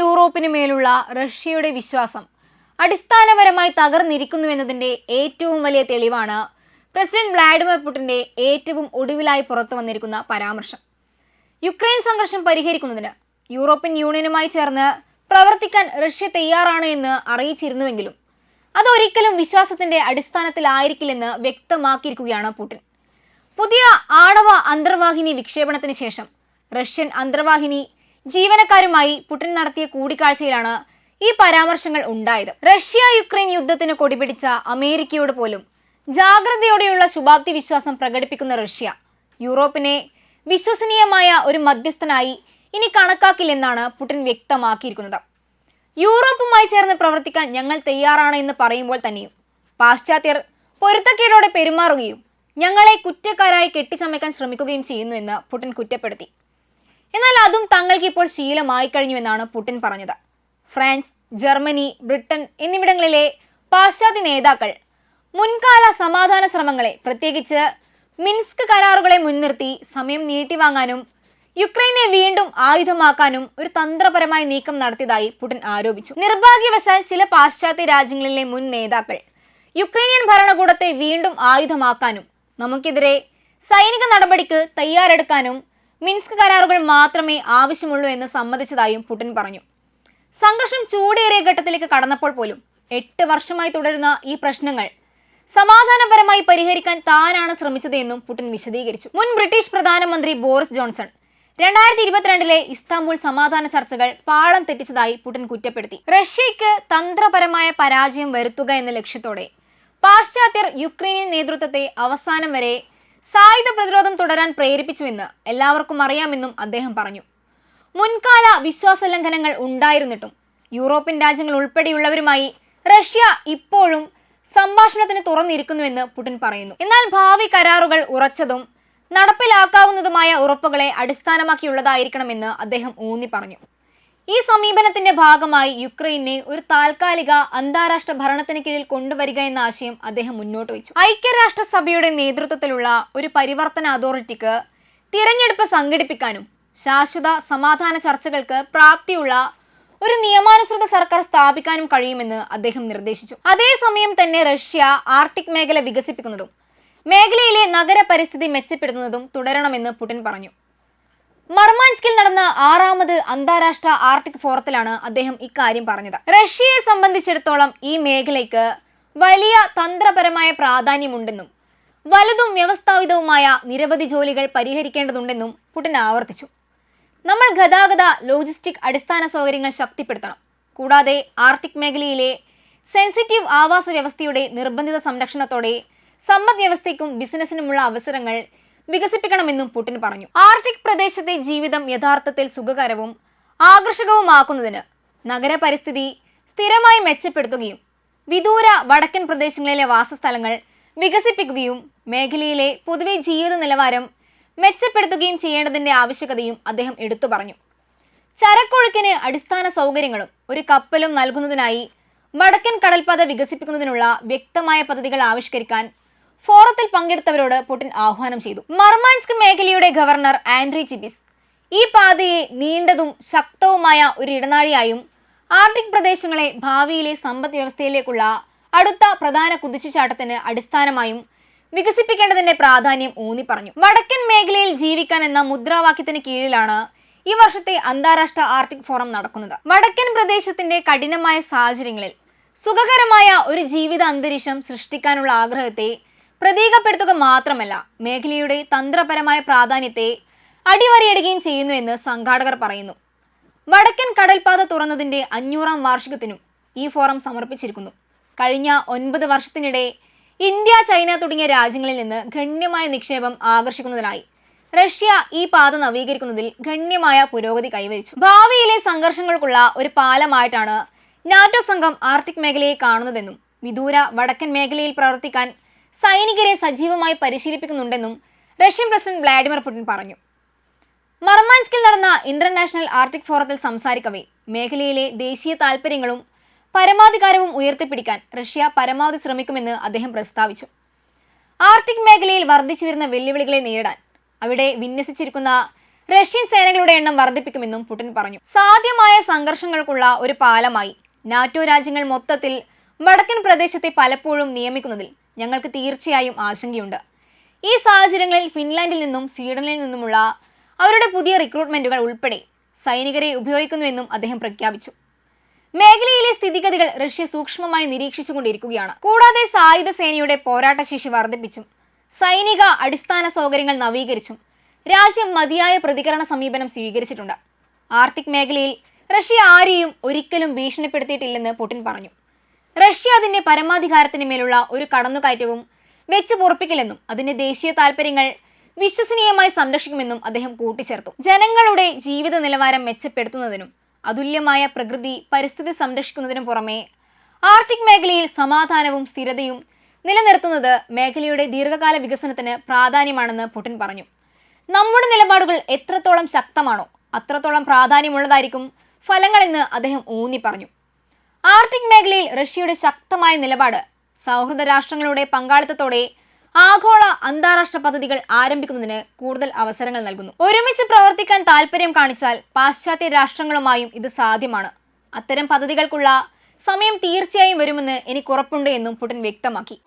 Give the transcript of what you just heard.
യൂറോപ്പിന് മേലുള്ള റഷ്യയുടെ വിശ്വാസം അടിസ്ഥാനപരമായി തകർന്നിരിക്കുന്നുവെന്നതിന്റെ ഏറ്റവും വലിയ തെളിവാണ് പ്രസിഡന്റ് വ്ളാഡിമിർ പുടിന്റെ ഏറ്റവും ഒടുവിലായി പുറത്തു വന്നിരിക്കുന്ന പരാമർശം. യുക്രൈൻ സംഘർഷം പരിഹരിക്കുന്നതിന് യൂറോപ്യൻ യൂണിയനുമായി ചേർന്ന് പ്രവർത്തിക്കാൻ റഷ്യ തയ്യാറാണ് എന്ന് അറിയിച്ചിരുന്നുവെങ്കിലും അതൊരിക്കലും വിശ്വാസത്തിന്റെ അടിസ്ഥാനത്തിലായിരിക്കില്ലെന്ന് വ്യക്തമാക്കിയിരിക്കുകയാണ് പുടിൻ. പുതിയ ആണവ അന്തർവാഹിനി വിക്ഷേപണത്തിന് ശേഷം റഷ്യൻ അന്തർവാഹിനി ജീവനക്കാരുമായി പുടിൻ നടത്തിയ കൂടിക്കാഴ്ചയിലാണ് ഈ പരാമർശങ്ങൾ ഉണ്ടായത്. റഷ്യ യുക്രൈൻ യുദ്ധത്തിന് കൊടിപിടിച്ച അമേരിക്കയോട് പോലും ജാഗ്രതയോടെയുള്ള ശുഭാപ്തി വിശ്വാസം പ്രകടിപ്പിക്കുന്ന റഷ്യ യൂറോപ്പിനെ വിശ്വസനീയമായ ഒരു മധ്യസ്ഥനായി ഇനി കണക്കാക്കില്ലെന്നാണ് പുടിൻ വ്യക്തമാക്കിയിരിക്കുന്നത്. യൂറോപ്പുമായി ചേർന്ന് പ്രവർത്തിക്കാൻ ഞങ്ങൾ തയ്യാറാണ് എന്ന് പറയുമ്പോൾ തന്നെയും പാശ്ചാത്യർ പൊരുത്തക്കേടോടെ പെരുമാറുകയും ഞങ്ങളെ കുറ്റക്കാരായി കെട്ടിച്ചമയ്ക്കാൻ ശ്രമിക്കുകയും ചെയ്യുന്നു എന്ന് പുടിൻ കുറ്റപ്പെടുത്തി. എന്നാൽ അതും തങ്ങൾക്ക് ഇപ്പോൾ ശീലമായി കഴിഞ്ഞുവെന്നാണ് പുടിൻ പറഞ്ഞത്. ഫ്രാൻസ് ജർമ്മനി ബ്രിട്ടൻ എന്നിവിടങ്ങളിലെ പാശ്ചാത്യ നേതാക്കൾ മുൻകാല സമാധാന ശ്രമങ്ങളെ പ്രത്യേകിച്ച് മിൻസ്ക് കരാറുകളെ മുൻനിർത്തി സമയം നീട്ടിവാങ്ങാനും യുക്രൈനെ വീണ്ടും ആയുധമാക്കാനും ഒരു തന്ത്രപരമായ നീക്കം നടത്തിയതായി പുടിൻ ആരോപിച്ചു. നിർഭാഗ്യവശാൽ ചില പാശ്ചാത്യ രാജ്യങ്ങളിലെ മുൻ നേതാക്കൾ യുക്രൈനിയൻ ഭരണകൂടത്തെ വീണ്ടും ആയുധമാക്കാനും നമുക്കെതിരെ സൈനിക നടപടിക്ക് തയ്യാറെടുക്കാനും മിൻസ്ക് കരാറുകൾ മാത്രമേ ആവശ്യമുള്ളൂ എന്ന് സമ്മതിച്ചതായും പുടിൻ പറഞ്ഞു. സംഘർഷം ചൂടേറിയ ഘട്ടത്തിലേക്ക് കടന്നപ്പോൾ പോലും എട്ട് വർഷമായി തുടരുന്ന ഈ പ്രശ്നങ്ങൾ സമാധാനപരമായി പരിഹരിക്കാൻ താനാണ് ശ്രമിച്ചത് എന്നും പുടിൻ വിശദീകരിച്ചു. മുൻ ബ്രിട്ടീഷ് പ്രധാനമന്ത്രി ബോറിസ് ജോൺസൺ രണ്ടായിരത്തി ഇരുപത്തിരണ്ടിലെ ഇസ്താംബുൾ സമാധാന ചർച്ചകൾ പാളം തെറ്റിച്ചതായി പുടിൻ കുറ്റപ്പെടുത്തി. റഷ്യയ്ക്ക് തന്ത്രപരമായ പരാജയം വരുത്തുക എന്ന ലക്ഷ്യത്തോടെ പാശ്ചാത്യർ യുക്രൈനിയൻ നേതൃത്വത്തെ അവസാനം വരെ സായുധ പ്രതിരോധം തുടരാൻ പ്രേരിപ്പിച്ചുവെന്ന് എല്ലാവർക്കും അറിയാമെന്നും അദ്ദേഹം പറഞ്ഞു. മുൻകാല വിശ്വാസ ലംഘനങ്ങൾ ഉണ്ടായിരുന്നിട്ടും യൂറോപ്യൻ രാജ്യങ്ങൾ ഉൾപ്പെടെയുള്ളവരുമായി റഷ്യ ഇപ്പോഴും സംഭാഷണത്തിന് തുറന്നിരിക്കുന്നുവെന്ന് പുടിൻ പറയുന്നു. എന്നാൽ ഭാവി കരാറുകൾ ഉറച്ചതും നടപ്പിലാക്കാവുന്നതുമായ ഉറപ്പുകളെ അടിസ്ഥാനമാക്കിയുള്ളതായിരിക്കണമെന്ന് അദ്ദേഹം ഊന്നി പറഞ്ഞു. ഈ സമീപനത്തിന്റെ ഭാഗമായി യുക്രൈനെ ഒരു താൽക്കാലിക അന്താരാഷ്ട്ര ഭരണത്തിന് കീഴിൽ കൊണ്ടുവരിക എന്ന ആശയം അദ്ദേഹം മുന്നോട്ട് വെച്ചു. ഐക്യരാഷ്ട്രസഭയുടെ നേതൃത്വത്തിലുള്ള ഒരു പരിവർത്തന അതോറിറ്റിക്ക് തിരഞ്ഞെടുപ്പ് സംഘടിപ്പിക്കാനും ശാശ്വത സമാധാന ചർച്ചകൾക്ക് പ്രാപ്തിയുള്ള ഒരു നിയമാനുസൃത സർക്കാർ സ്ഥാപിക്കാനും കഴിയുമെന്ന് അദ്ദേഹം നിർദ്ദേശിച്ചു. അതേസമയം തന്നെ റഷ്യ ആർട്ടിക് മേഖല വികസിപ്പിക്കുന്നതും മേഖലയിലെ നഗര പരിസ്ഥിതി മെച്ചപ്പെടുത്തുന്നതും തുടരണമെന്ന് പുടിൻ പറഞ്ഞു. മർമാൻസ്കിൽ നടന്ന ആറാമത് അന്താരാഷ്ട്ര ആർട്ടിക് ഫോറത്തിലാണ് അദ്ദേഹം ഇക്കാര്യം പറഞ്ഞത്. റഷ്യയെ സംബന്ധിച്ചിടത്തോളം ഈ മേഖലയ്ക്ക് വലിയ തന്ത്രപരമായ പ്രാധാന്യമുണ്ടെന്നും വലുതും വ്യവസ്ഥാപിതവുമായ നിരവധി ജോലികൾ പരിഹരിക്കേണ്ടതുണ്ടെന്നും പുടിൻ ആവർത്തിച്ചു. നമ്മൾ ഗതാഗത ലോജിസ്റ്റിക് അടിസ്ഥാന സൗകര്യങ്ങൾ ശക്തിപ്പെടുത്തണം. കൂടാതെ ആർട്ടിക് മേഖലയിലെ സെൻസിറ്റീവ് ആവാസ വ്യവസ്ഥയുടെ നിർബന്ധിത സംരക്ഷണത്തോടെ സമ്പദ് വ്യവസ്ഥയ്ക്കും ബിസിനസ്സിനുമുള്ള അവസരങ്ങൾ വികസിപ്പിക്കണമെന്നും പുടിൻ പറഞ്ഞു. ആർട്ടിക് പ്രദേശത്തെ ജീവിതം യഥാർത്ഥത്തിൽ സുഖകരവും ആകർഷകവുമാക്കുന്നതിന് നഗര പരിസ്ഥിതി സ്ഥിരമായി മെച്ചപ്പെടുത്തുകയും വിദൂര വടക്കൻ പ്രദേശങ്ങളിലെ വാസസ്ഥലങ്ങൾ വികസിപ്പിക്കുകയും മേഖലയിലെ പൊതുവെ ജീവിത നിലവാരം മെച്ചപ്പെടുത്തുകയും ചെയ്യേണ്ടതിന്റെ ആവശ്യകതയും അദ്ദേഹം എടുത്തു പറഞ്ഞു. ചരക്കൊഴുക്കിന് അടിസ്ഥാന സൗകര്യങ്ങളും ഒരു കപ്പലും നൽകുന്നതിനായി വടക്കൻ കടൽപാത വികസിപ്പിക്കുന്നതിനുള്ള വ്യക്തമായ പദ്ധതികൾ ആവിഷ്കരിക്കാൻ ഫോറത്തിൽ പങ്കെടുത്തവരോട് പുടിൻ ആഹ്വാനം ചെയ്തു. മർമാൻസ്ക് മേഖലയുടെ ഗവർണർ ആൻഡ്രി ചിബിസ്. ഈ പാതയെ നീണ്ടതും ശക്തവുമായ ഒരു ഇടനാഴിയായും ആർട്ടിക് പ്രദേശങ്ങളെ ഭാവിയിലെ സമ്പദ് വ്യവസ്ഥയിലേക്കുള്ള അടുത്ത പ്രധാന കുതിച്ചുചാട്ടത്തിന് അടിസ്ഥാനമായും വികസിപ്പിക്കേണ്ടതിന്റെ പ്രാധാന്യം ഊന്നി പറഞ്ഞു. വടക്കൻ മേഖലയിൽ ജീവിക്കാൻ എന്ന മുദ്രാവാക്യത്തിന് കീഴിലാണ് ഈ വർഷത്തെ അന്താരാഷ്ട്ര ആർട്ടിക് ഫോറം നടക്കുന്നത്. വടക്കൻ പ്രദേശത്തിന്റെ കഠിനമായ സാഹചര്യങ്ങളിൽ സുഖകരമായ ഒരു ജീവിത അന്തരീക്ഷം സൃഷ്ടിക്കാനുള്ള ആഗ്രഹത്തെ പ്രതീകപ്പെടുത്തുക മാത്രമല്ല മേഖലയുടെ തന്ത്രപരമായ പ്രാധാന്യത്തെ അടിവരയിടുകയും ചെയ്യുന്നുവെന്ന് സംഘാടകർ പറയുന്നു. വടക്കൻ കടൽപാത തുറന്നതിന്റെ അഞ്ഞൂറാം വാർഷികത്തിനും ഈ ഫോറം സമർപ്പിച്ചിരിക്കുന്നു. കഴിഞ്ഞ ഒൻപത് വർഷത്തിനിടെ ഇന്ത്യ ചൈന തുടങ്ങിയ രാജ്യങ്ങളിൽ നിന്ന് ഗണ്യമായ നിക്ഷേപം ആകർഷിക്കുന്നതിനായി റഷ്യ ഈ പാത നവീകരിക്കുന്നതിൽ ഗണ്യമായ പുരോഗതി കൈവരിച്ചു. ഭാവിയിലെ സംഘർഷങ്ങൾക്കുള്ള ഒരു പാലമായിട്ടാണ് നാറ്റോ സംഘം ആർട്ടിക് മേഖലയെ കാണുന്നതെന്നും വിദൂര വടക്കൻ മേഖലയിൽ പ്രവർത്തിക്കാൻ സൈനികരെ സജീവമായി പരിശീലിപ്പിക്കുന്നുണ്ടെന്നും റഷ്യൻ പ്രസിഡന്റ് വ്ളാഡിമിർ പുടിൻ പറഞ്ഞു. മർമാൻസ്കിൽ നടന്ന ഇന്റർനാഷണൽ ആർട്ടിക് ഫോറത്തിൽ സംസാരിക്കവേ മേഖലയിലെ ദേശീയ താൽപര്യങ്ങളും പരമാധികാരവും ഉയർത്തിപ്പിടിക്കാൻ റഷ്യ പരമാവധി ശ്രമിക്കുമെന്ന് അദ്ദേഹം പ്രസ്താവിച്ചു. ആർട്ടിക് മേഖലയിൽ വർദ്ധിച്ചു വരുന്ന വെല്ലുവിളികളെ നേരിടാൻ അവിടെ വിന്യസിച്ചിരിക്കുന്ന റഷ്യൻ സേനകളുടെ എണ്ണം വർദ്ധിപ്പിക്കുമെന്നും പുടിൻ പറഞ്ഞു. സാധ്യമായ സംഘർഷങ്ങൾക്കുള്ള ഒരു പാലമായി നാറ്റോ രാജ്യങ്ങൾ മൊത്തത്തിൽ വടക്കൻ പ്രദേശത്തെ പലപ്പോഴും നിയമിക്കുന്നതിൽ ഞങ്ങൾക്ക് തീർച്ചയായും ആശങ്കയുണ്ട്. ഈ സാഹചര്യങ്ങളിൽ ഫിൻലാൻഡിൽ നിന്നും സ്വീഡനിൽ നിന്നുമുള്ള അവരുടെ പുതിയ റിക്രൂട്ട്മെന്റുകൾ ഉൾപ്പെടെ സൈനികരെ ഉപയോഗിക്കുന്നുവെന്നും അദ്ദേഹം പ്രഖ്യാപിച്ചു. മേഖലയിലെ സ്ഥിതിഗതികൾ റഷ്യ സൂക്ഷ്മമായി നിരീക്ഷിച്ചുകൊണ്ടിരിക്കുകയാണ്. കൂടാതെ സായുധ സേനയുടെ പോരാട്ടശേഷി വർദ്ധിപ്പിച്ചും സൈനിക അടിസ്ഥാന സൗകര്യങ്ങൾ നവീകരിച്ചും രാജ്യം മതിയായ പ്രതികരണ സമീപനം സ്വീകരിച്ചിട്ടുണ്ട്. ആർട്ടിക് മേഖലയിൽ റഷ്യ ആരെയും ഒരിക്കലും ഭീഷണിപ്പെടുത്തിയിട്ടില്ലെന്ന് പുടിൻ പറഞ്ഞു. റഷ്യ അതിന്റെ പരമാധികാരത്തിന് മേലുള്ള ഒരു കടന്നുകയറ്റവും വെച്ചു പൊറപ്പിക്കില്ലെന്നും അതിന്റെ ദേശീയ താൽപര്യങ്ങൾ വിശ്വസനീയമായി സംരക്ഷിക്കുമെന്നും അദ്ദേഹം കൂട്ടിച്ചേർത്തു. ജനങ്ങളുടെ ജീവിത നിലവാരം മെച്ചപ്പെടുത്തുന്നതിനും അതുല്യമായ പ്രകൃതി പരിസ്ഥിതി സംരക്ഷിക്കുന്നതിനും പുറമെ ആർട്ടിക് മേഖലയിൽ സമാധാനവും സ്ഥിരതയും നിലനിർത്തുന്നത് മേഖലയുടെ ദീർഘകാല വികസനത്തിന് പ്രാധാന്യമാണെന്ന് പുടിൻ പറഞ്ഞു. നമ്മുടെ നിലപാടുകൾ എത്രത്തോളം ശക്തമാണോ അത്രത്തോളം പ്രാധാന്യമുള്ളതായിരിക്കും ഫലങ്ങളെന്ന് അദ്ദേഹം ഊന്നി പറഞ്ഞു. ആർട്ടിക് മേഖലയിൽ റഷ്യയുടെ ശക്തമായ നിലപാട് സൗഹൃദ രാഷ്ട്രങ്ങളുടെ പങ്കാളിത്തത്തോടെ ആഗോള അന്താരാഷ്ട്ര പദ്ധതികൾ ആരംഭിക്കുന്നതിന് കൂടുതൽ അവസരങ്ങൾ നൽകുന്നു. ഒരുമിച്ച് പ്രവർത്തിക്കാൻ താല്പര്യം കാണിച്ചാൽ പാശ്ചാത്യ രാഷ്ട്രങ്ങളുമായും ഇത് സാധ്യമാണ്. അത്തരം പദ്ധതികൾക്കുള്ള സമയം തീർച്ചയായും വരുമെന്ന് എനിക്ക് ഉറപ്പുണ്ട് എന്നും പുടിൻ വ്യക്തമാക്കി.